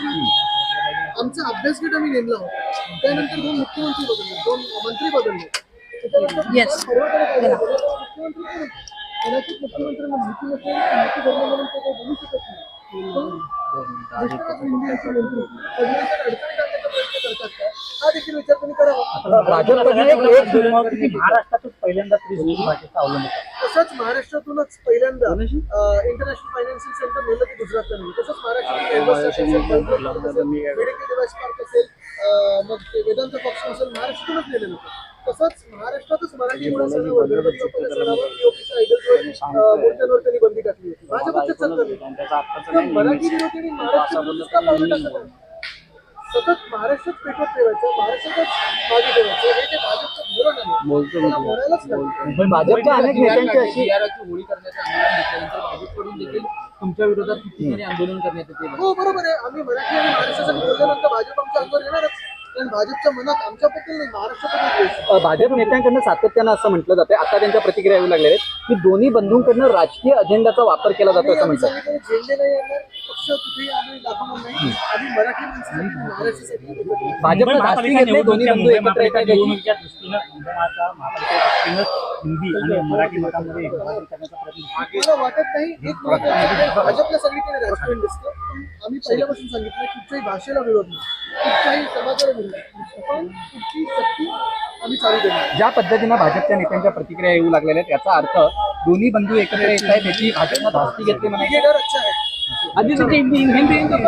आमचा अभ्यास गट आम्ही नेमला होता. त्यानंतर दोन मुख्यमंत्री बदलले दोन मंत्री बदलले. कोण? कदाचित मुख्यमंत्र्यांना माहिती नसेल माहिती बोलू शकत नाही पण देशपांडे इंडियाचे मंत्री सगळ्यांच्या अडचणी काढण्याचा प्रयत्न करतात का हा देखील विचार तुम्ही एक की महाराष्ट्रातच भाषेचा अवलंब होता. तसंच महाराष्ट्रातूनच पहिल्यांदा इंटरनॅशनल फायनान्सिंग सेंटर नेलं ते गुजरातला तसंच महाराष्ट्रात मेडिकल डिव्हाइस पार्क असेल मग ते वेदांत पक्ष असेल महाराष्ट्रातूनच नेलेलं होतं. तसंच महाराष्ट्रातच मराठी मूर्त्यांवर त्यांनी बंदी टाकली होती. सरकारने तर मराठी विरोधी का आहे? सतत महाराष्ट्रात पेटवत ठेवायचं महाराष्ट्रातच मागे ठेवायचं हे जे भाजपचं धोरण आहे त्याला म्हणायलाच लागतं पण भाजपच्या अनेक नेत्यांची अशी होळी करण्याचं आंदोलन घेतल्यानंतर भाजपकडून देखील तुमच्या विरोधात ठिकठिकाणी आंदोलन करण्यात येते. हो बरोबर आहे. आम्ही मराठी आणि महाराष्ट्रासाठी बोलल्यानंतर कारण भाजपच्या मनात आमच्याबद्दल नाही महाराष्ट्राबद्दल भाजप नेत्यांकडनं सातत्यानं असं म्हटलं जाते आता त्यांच्या प्रतिक्रिया येऊ लागल्या आहेत की दोन्ही बंधूंकडनं राजकीय अजेंडाचा वापर केला जातो असं म्हणतात झेंडे नाही येणार पक्ष कुठेही आम्ही दाखवणार नाही. आम्ही मराठी माणसासाठी महाराष्ट्रासाठी एकत्र येऊ. भाजपनं धास्ती घेतली दोन्ही बंधू एकत्र येत आहेत याची निवडणुकीच्या दृष्टीनं इंधनाचा महापालिकेच्या दृष्टीनं हिंदी आणि मराठी मतामध्ये विभाजन करण्याचा प्रयत्न मला वाटत नाही एक महत्त्वाचं म्हणजे भाजपला सगळीकडे राजकारण दिसतं पण आम्ही पहिल्यापासून सांगितलं कुठच्याही भाषेला विरोध नाही. कुठच्याही समाजाला विरोध नाही. पण कुठची आम्ही चालू देणार. ज्या पद्धतीनं भाजपच्या नेत्यांच्या प्रतिक्रिया येऊ लागलेल्या आहेत याचा अर्थ दोन्ही बंधू एकत्र येत आहेत याची भाजपनं धास्ती घेतली म्हणायची. क्रिकेटर अच्छा है अभी तो हिंदी हिंदी हिंदी